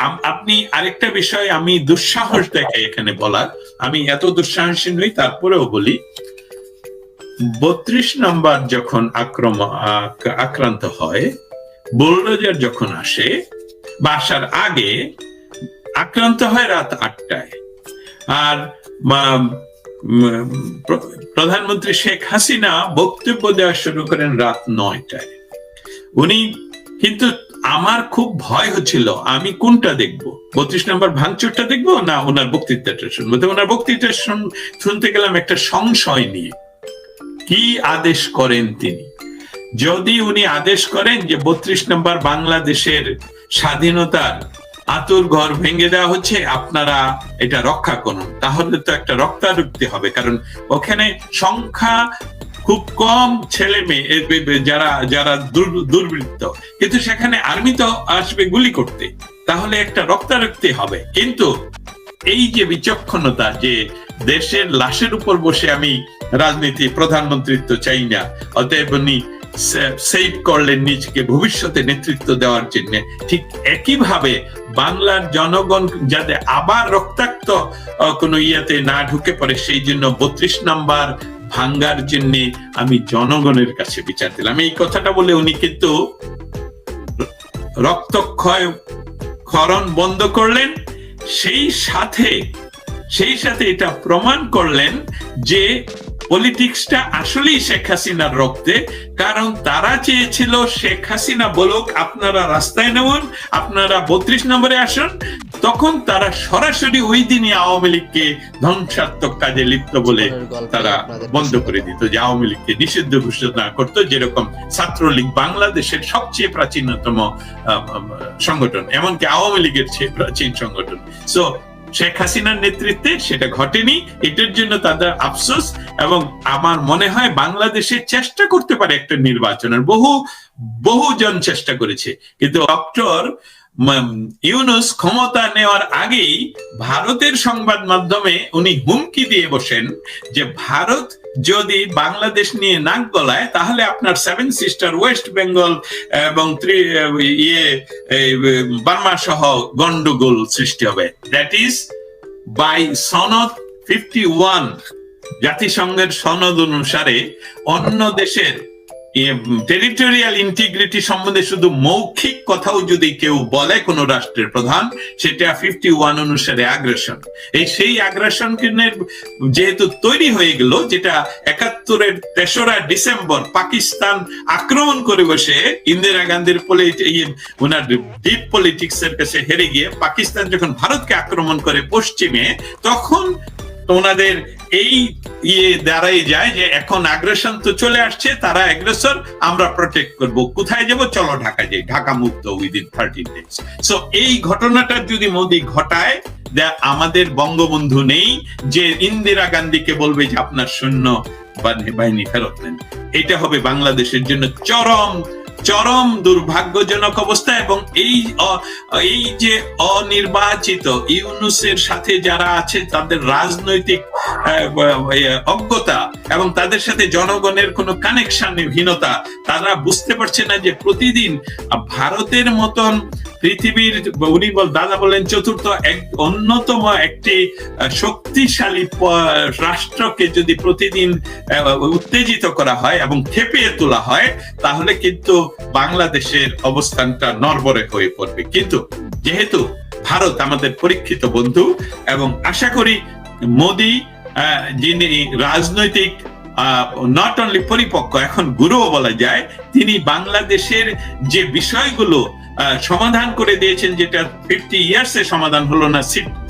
আপনি আরেকটা বিষয় আমি দুঃসাহস দেখাই এখানে বলার। আমি এত দুঃসাহসী নই, তারপরেও বলি, বত্রিশ নাম্বার যখন আক্রমণ আক- আক্রান্ত হয়, বুলডোজার যখন আসে বা আসার আগে আক্রান্ত হয় রাত আটটায়। আর প্রধানমন্ত্রী শেখ হাসিনা বক্তব্য দেওয়া শুরু করেন রাত নয়টায়। উনি কিন্তু আমার খুব ভয় হচ্ছিল, আমি কোনটা দেখব? বত্রিশ নম্বর ভাঙচুরটা দেখব না ওনার বক্তৃতাটা শুনব? তো ওনার বক্তৃতা শুনতে গেলাম একটা সংশয় নিয়ে। কি আদেশ করেন তিনি? যদি উনি আদেশ করেন যে বত্রিশ নম্বর বাংলাদেশের স্বাধীনতার আতুর ঘর ভেঙে দেওয়া হচ্ছে, আপনারা এটা রক্ষা করুন। তাহলে তো একটা রক্তারক্তি হবে, কারণ ওখানে সংখ্যা খুব কম ছেলে মেয়ে যারা যারা দুর্বৃত্ত। কিন্তু সেখানে আর্মি তো আসবে গুলি করতে। তাহলে একটা রক্তারক্তি হবে। কিন্তু এই যে বিচক্ষণতা যে দেশের লাশের উপর বসে আমি রাজনীতি, প্রধানমন্ত্রিত্ব চাই না, অতএব উনি সেভ করলেন নিজকে ভবিষ্যতে নেতৃত্ব দেওয়ার জন্য। ঠিক একইভাবে বাংলার জনগণ যাতে আবার রক্তাক্ত কোনো ইয়েতে না ঢুকে পড়ে, সেই জন্য বত্রিশ নাম্বার ভাঙ্গার জন্য আমি জনগণের কাছে বিচার দিলাম। এই কথাটা বলে উনি কিন্তু রক্তক্ষয় ক্ষরণ বন্ধ করলেন। সেই সাথে সেই সাথে এটা প্রমাণ করলেন যে পলিটিক্সটা আসলেই শেখ হাসিনার রক্তে, কারণ তারা চেয়েছিল শেখ হাসিনা বলুক, আপনারা রাস্তায় নেমন, আপনারা বত্রিশ নম্বরে আসুন তখন তারা সরাসরি ওই দিনই আওয়ামী লীগকে ধ্বংসাত্মক কাজে লিপ্ত বলে তারা বন্ধ করে দিত যে আওয়ামী লীগকে নিষিদ্ধ ঘোষণা করতো যেরকম ছাত্রলীগ বাংলাদেশের সবচেয়ে প্রাচীনতম সংগঠন এমনকি আওয়ামী লীগের চেয়ে প্রাচীন সংগঠন। সো শেখ হাসিনার নেতৃত্বে সেটা ঘটেনি এটার জন্য তাদের আফসোস এবং আমার মনে হয় বাংলাদেশে চেষ্টা করতে পারে একটা নির্বাচনের বহু বহুজন চেষ্টা করেছে। কিন্তু ডক্টর ইউনুস ক্ষমতা নেওয়ার আগেই ভারতের সংবাদ মাধ্যমে উনি হুমকি দিয়ে বসেন যে ভারত যদি বাংলাদেশ নিয়ে নাক গলায়, তাহলে আপনার সেভেন সিস্টার ওয়েস্ট বেঙ্গল এবং ইয়ে বার্মা সহ গন্ডগোল সৃষ্টি হবে। দ্যাট ইজ বাই সনদ ফিফটি ওয়ান জাতিসংঘের সনদ অনুসারে অন্য দেশের টেরিটোরিয়াল ইন্টিগ্রিটি সম্বন্ধে শুধু মৌখিক কথাও যদি কেউ বলে কোন রাষ্ট্রের প্রধান, সেটা ফিফটি ওয়ান অনুসারে আগ্রাসন এই সেই আগ্রাসন যেহেতু তৈরি হয়ে গেল, যেটা একাত্তরের তেসরা ডিসেম্বর পাকিস্তান আক্রমণ করে বসে, ইন্দিরা গান্ধীর ওনার ডিপ পলিটিক্স এর কাছে হেরে গিয়ে পাকিস্তান যখন ভারতকে আক্রমণ করে পশ্চিমে, তখন ওনাদের এই ইয়ে দাঁড়াই যায় যে এখন আগ্রেশন তো চলে আসছে, তারা অ্যাগ্রেসর আমরা প্রোটেক্ট করব। কোথায় যাব? চলো ঢাকা যাই। ঢাকা মুক্ত উইদিন থার্টিন ডেজ সো এই ঘটনাটা যদি মোদি ঘটায় আমাদের বঙ্গবন্ধু নেই যে ইন্দিরা গান্ধীকে বলবে যে আপনার সৈন্য বাহিনী ফেরত নেন। এটা হবে বাংলাদেশের জন্য চরম চরম দুর্ভাগ্যজনক অবস্থা এবং এই এই যে অনির্বাচিত ইউনুসের সাথে যারা আছে, তাদের রাজনৈতিক অজ্ঞতা এবং তাদের সাথে জনগণের কোনো কানেকশন হীনতা, তারা বুঝতে পারছে না যে প্রতিদিন ভারতের মতন পৃথিবীর উনি বল, দাদা বলেন চতুর্থ এক, অন্যতম একটি শক্তিশালী রাষ্ট্রকে যদি প্রতিদিন উত্তেজিত করা হয় এবং খেপিয়ে তোলা হয়, তাহলে কিন্তু বাংলাদেশের অবস্থানটা নরবরে হয়ে পড়বে। কিন্তু যেহেতু ভারত আমাদের পরীক্ষিত বন্ধু এবং আশা করি মোদি যিনি রাজনৈতিক নট অনলি পরিপক্ক, এখন গুরুও বলা যায়, তিনি বাংলাদেশের যে বিষয়গুলো সমাধান করে দিয়েছেন যেটা ফিফটি ইয়ার্স এ সমাধান হলো না,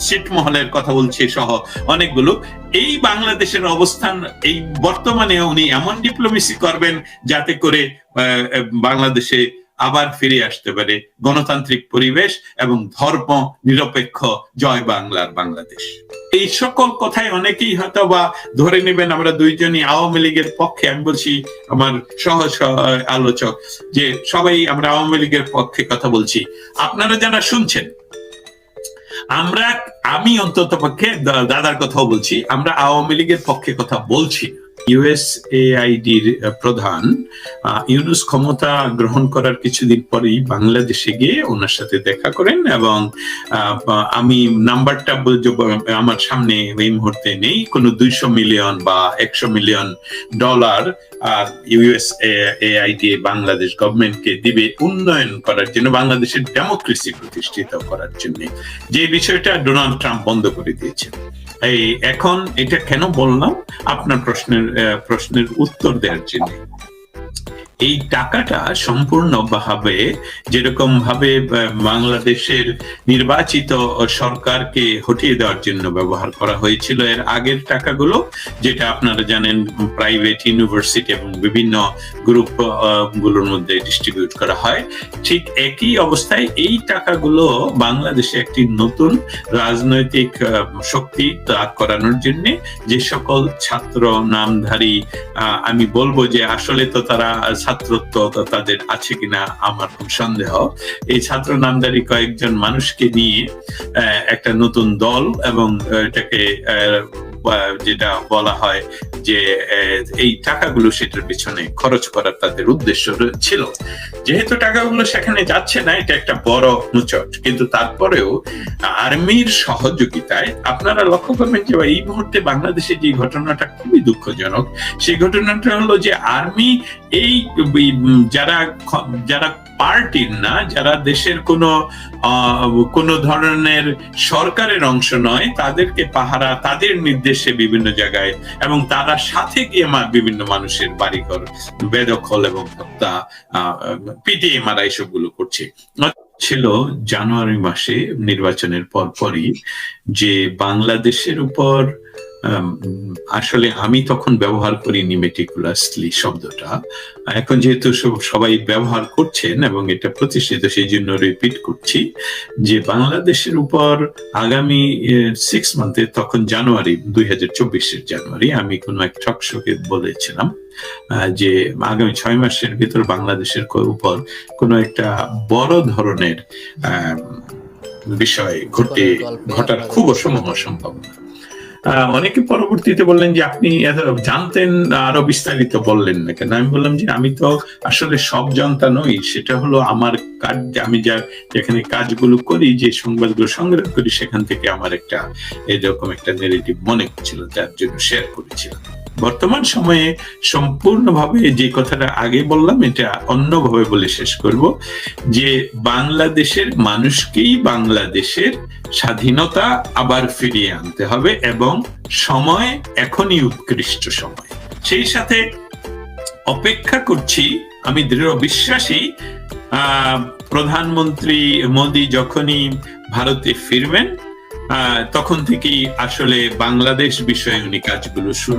সিট মহলের কথা বলছি সহ অনেকগুলো। এই বাংলাদেশের অবস্থান, এই বর্তমানে উনি এমন ডিপ্লোমেসি করবেন যাতে করে বাংলাদেশে আবার ফিরে আসতে পারে গণতান্ত্রিক পরিবেশ এবং ধর্ম নিরপেক্ষ জয় বাংলার বাংলাদেশ। এই সকল কথায় অনেকেই হয়তো বা ধরে নেবেন, আমরা দুইজনই আওয়ামী লীগের পক্ষে, আমি বলছি আমার সহ আলোচক, যে সবাই আমরা আওয়ামী লীগের পক্ষে কথা বলছি। আপনারা যারা শুনছেন, আমরা, আমি অন্তত পক্ষে দাদার কথাও বলছি, আমরা আওয়ামী লীগের পক্ষে কথা বলছি না। ইউএসএআইডির প্রধান ইউনুস ক্ষমতা গ্রহণ করার কিছুদিন পরেই বাংলাদেশে গিয়ে ওনার সাথে দেখা করেন এবং আমি নাম্বারটা আমার সামনে এই মুহূর্তে নেই। কোনো দুইশো মিলিয়ন বা একশো মিলিয়ন ডলার আর ইউএস এআইডি বাংলাদেশ গভর্নমেন্টকে দিবে উন্নয়ন করার জন্য, বাংলাদেশের ডেমোক্রেসি প্রতিষ্ঠিত করার জন্য। যে বিষয়টা ডোনাল্ড ট্রাম্প বন্ধ করে দিয়েছেন। এই এখন এটা কেন বললাম? আপনার প্রশ্নের প্রশ্নের উত্তর দেওয়ার জন্য। এই টাকাটা সম্পূর্ণভাবে যেরকম ভাবে বাংলাদেশের নির্বাচিত সরকারকে হটিয়ে দেওয়ার জন্য ব্যবহার করা হয়েছিল, এর আগের টাকাগুলো যেটা আপনারা জানেন প্রাইভেট ইউনিভার্সিটি এবং বিভিন্ন গ্রুপগুলোর মধ্যে ডিস্ট্রিবিউট করা হয়। ঠিক একই অবস্থায় এই টাকাগুলো বাংলাদেশে একটি নতুন রাজনৈতিক শক্তি দাঁড় করানোর জন্য যে সকল ছাত্র, নামধারী আমি বলব যে আসলে তো তারা ছাত্রত্ব তাদের আছে কিনা আমার খুব সন্দেহ। এই ছাত্র নামদারি কয়েকজন মানুষকে নিয়ে একটা নতুন দল এবং এটাকে যেটা বলা হয় যে এই টাকাগুলো সেটার পিছনে খরচ করার তাদের উদ্দেশ্য ছিল। যেহেতু টাকাগুলো সেখানে যাচ্ছে না, এটা একটা বড় মুচট কিন্তু তারপরেও আর্মির সহযোগিতায় আপনারা লক্ষ্য করবেন যে, এই মুহূর্তে বাংলাদেশে যে ঘটনাটা খুবই দুঃখজনক, সেই ঘটনাটা হলো যে, আর্মি এই যারা যারা পার্টির না, যারা দেশের কোনো কোনো ধরনের সরকারের অংশ নয়, তাদেরকে পাহারা, তাদের নির্দেশে বিভিন্ন জায়গায় এবং তারা সাথে গিয়ে বিভিন্ন মানুষের বাড়িঘর, বেদখল এবং হত্যা পিটিয়ে মারা এসবগুলো করছে। ছিল জানুয়ারি মাসে নির্বাচনের পরপরই যে বাংলাদেশের উপর আসলে আমি তখন ব্যবহার করিনি মেটিকুলাসলি শব্দটা। এখন যেহেতু সবাই ব্যবহার করছেন এবং এটা প্রতিষ্ঠিত সেই জন্য রিপিট করছি যে বাংলাদেশের উপর আগামী সিক্স মান্থে তখন জানুয়ারি দুই হাজার চব্বিশের জানুয়ারি আমি কোনো এক টকশোকে বলেছিলাম যে আগামী ছয় মাসের ভিতর বাংলাদেশের উপর কোনো একটা বড় ধরনের আহ, বিষয় ঘটে ঘটার খুব অসম্ভব সম্ভাবনা অনেকে পরবর্তীতে বললেন যে আপনি জানতেন, আরও বিস্তারিত বললেন না কেন? আমি বললাম যে আমি তো আসলে সব জানতা নই, সেটা হলো আমার কাজ, আমি যা যেখানে কাজগুলো করি, যে সংবাদগুলো সংগ্রহ করি, সেখান থেকে আমার একটা এরকম একটা নেগেটিভ মনে হচ্ছিল, যার জন্য শেয়ার করেছিলাম। বর্তমান সময়ে সম্পূর্ণভাবে যে কথাটা আগে বললাম, এটা অন্যভাবে বলে শেষ করব, যে বাংলাদেশের মানুষকেই বাংলাদেশের স্বাধীনতা আবার ফিরিয়ে আনতে হবে এবং সময় এখনই উৎকৃষ্ট সময়। সেই সাথে অপেক্ষা করছি, আমি দৃঢ় বিশ্বাসী প্রধানমন্ত্রী মোদী যখনই ভারতে ফিরবেন তখন থেকেই আসলে বাংলাদেশ বিষয়ে উনি কাজগুলো শুরু